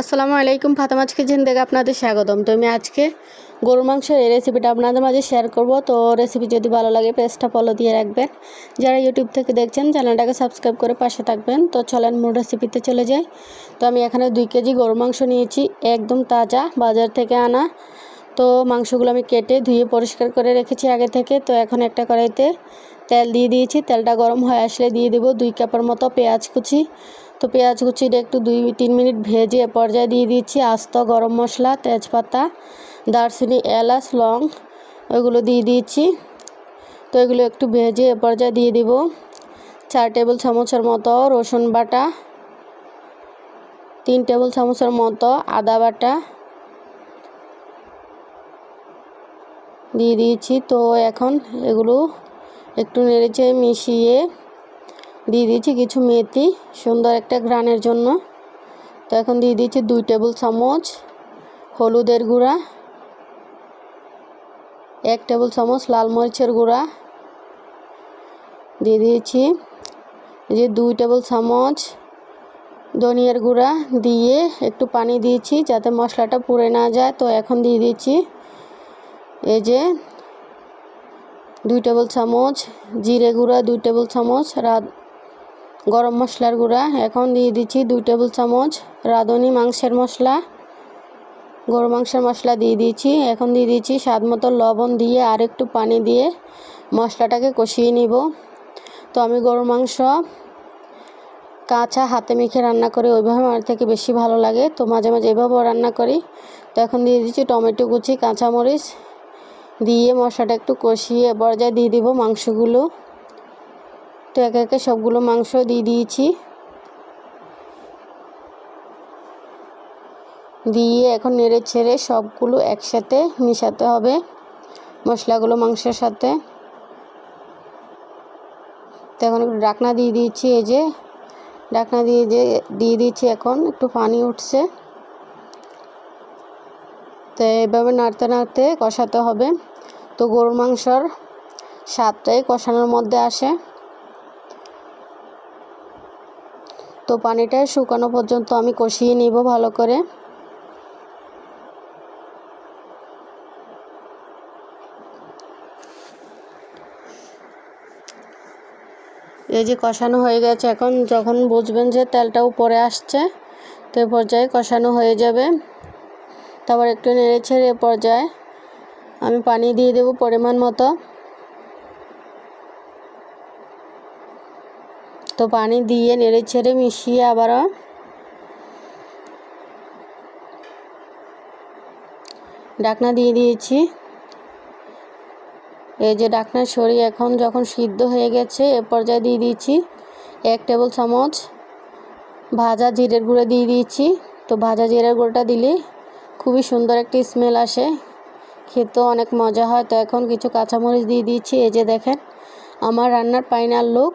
আসসালামু আলাইকুম ফাতেমাজ কিচেন থেকে আপনাদের স্বাগতম। তো আমি আজকে গরুর মাংসের এই রেসিপিটা আপনাদের মাঝে শেয়ার করব। তো রেসিপি যদি ভালো লাগে, পেজটা ফলো দিয়ে রাখবেন। যারা ইউটিউব থেকে দেখছেন, চ্যানেলটাকে সাবস্ক্রাইব করে পাশে থাকবেন। তো চলেন মূল রেসিপিতে চলে যাই। তো আমি এখানে দুই কেজি গরুর মাংস নিয়েছি, একদম তাজা, বাজার থেকে আনা। তো মাংসগুলো আমি কেটে ধুয়ে পরিষ্কার করে রেখেছি আগে থেকে। তো এখন একটা কড়াইতে তেল দিয়ে দিয়েছি। তেলটা গরম হয়ে আসলে দিয়ে দেবো দুই কাপের মতো পেঁয়াজ কুচি। তো পেঁয়াজ কুচিটা একটু দুই, তিন মিনিট ভেজে পর্যায়ে দিয়ে দিচ্ছি আস্ত গরম মশলা, তেজপাতা, দারচিনি, এলাচ, লং, ওইগুলো দিয়ে দিয়েছি তো এগুলো একটু ভেজে এ পর্যায়ে দিয়ে দিব। চার টেবিল চামচের মতো রসুন বাটা, তিন টেবিল চামচের মতো আদা বাটা দিয়ে দিয়েছি তো এখন এগুলো একটু নেড়েচে মিশিয়ে দিয়ে দিয়েছি কিছু মেথি, সুন্দর একটা ঘ্রাণের জন্য। তো এখন দিয়ে দিয়েছি দুই টেবিল চামচ হলুদের গুঁড়া, এক টেবিল চামচ লাল মরিচের গুঁড়া। দিয়ে দিয়েছি যে দুই টেবিল চামচ ধনিয়ার গুঁড়া দিয়ে একটু পানি দিয়েছি যাতে মশলাটা পুড়ে না যায়। তো এখন দিয়ে দিয়েছি এই যে দুই টেবিল চামচ জিরে গুঁড়া, দুই টেবিল চামচ রাত গরম মশলার গুঁড়া। এখন দিয়ে দিচ্ছি দুই টেবিল চামচ রাঁধুনি মাংসের মশলা। গরু মাংসের মশলা দিয়ে দিয়েছি। এখন দিয়ে দিচ্ছি স্বাদ মতো লবণ দিয়ে আর একটু পানি দিয়ে মশলাটাকে কষিয়ে নিব। তো আমি গরু মাংস কাঁচা হাতে মেখে রান্না করি, ওইভাবে আমার থেকে বেশি ভালো লাগে। তো মাঝে মাঝে এভাবেও রান্না করি। তো এখন দিয়ে দিচ্ছি টমেটো কুচি, কাঁচামরিচ দিয়ে মশলাটা একটু কষিয়ে পর্যায়ে দিয়ে দিব মাংসগুলো। তো একে একে সবগুলো মাংস দিয়ে দিয়েছি। দিয়ে এখন নেড়ে ছেড়ে সবগুলো একসাথে মিশাতে হবে মশলাগুলো মাংসের সাথে। তো এখন একটু ডাকনা দিয়ে দিয়েছি, এই যে ডাকনা দিয়ে যে দিয়ে দিয়েছি এখন, একটু পানি উঠছে। তো এভাবে নাড়তে নাড়তে কষাতে হবে। তো গরুর মাংসর স্বাদটাই কষানোর মধ্যে আসে। তো পানিটা শুকানো পর্যন্ত আমি কষিয়ে নিব ভালো করে। এই যে কষানো হয়ে গেছে, এখন যখন বুঝবেন যে তেলটা উপরে আসছে, তো এ পর্যায়ে কষানো হয়ে যাবে। তারপর একটু নেড়ে ছেড়ে এ পর্যায়ে আমি পানি দিয়ে দেবো পরিমাণ মতো। তো পানি দিয়ে নেড়ে ছেড়ে মিশিয়ে আবারও ডাকনা দিয়ে দিয়েছি। এই যে ডাকনা সরিয়ে এখন যখন সিদ্ধ হয়ে গেছে, এ পর্যায়ে দিয়ে দিয়েছি এক টেবিল চামচ ভাজা জিরের গুঁড়ো দিয়ে দিয়েছি। তো ভাজা জিরের গুঁড়োটা দিলে খুবই সুন্দর একটি স্মেল আসে, খেতেও অনেক মজা হয়। তো এখন কিছু কাঁচামরিচ দিয়ে দিয়েছি। এই যে দেখেন, আমার রান্নার পাইনাল লুক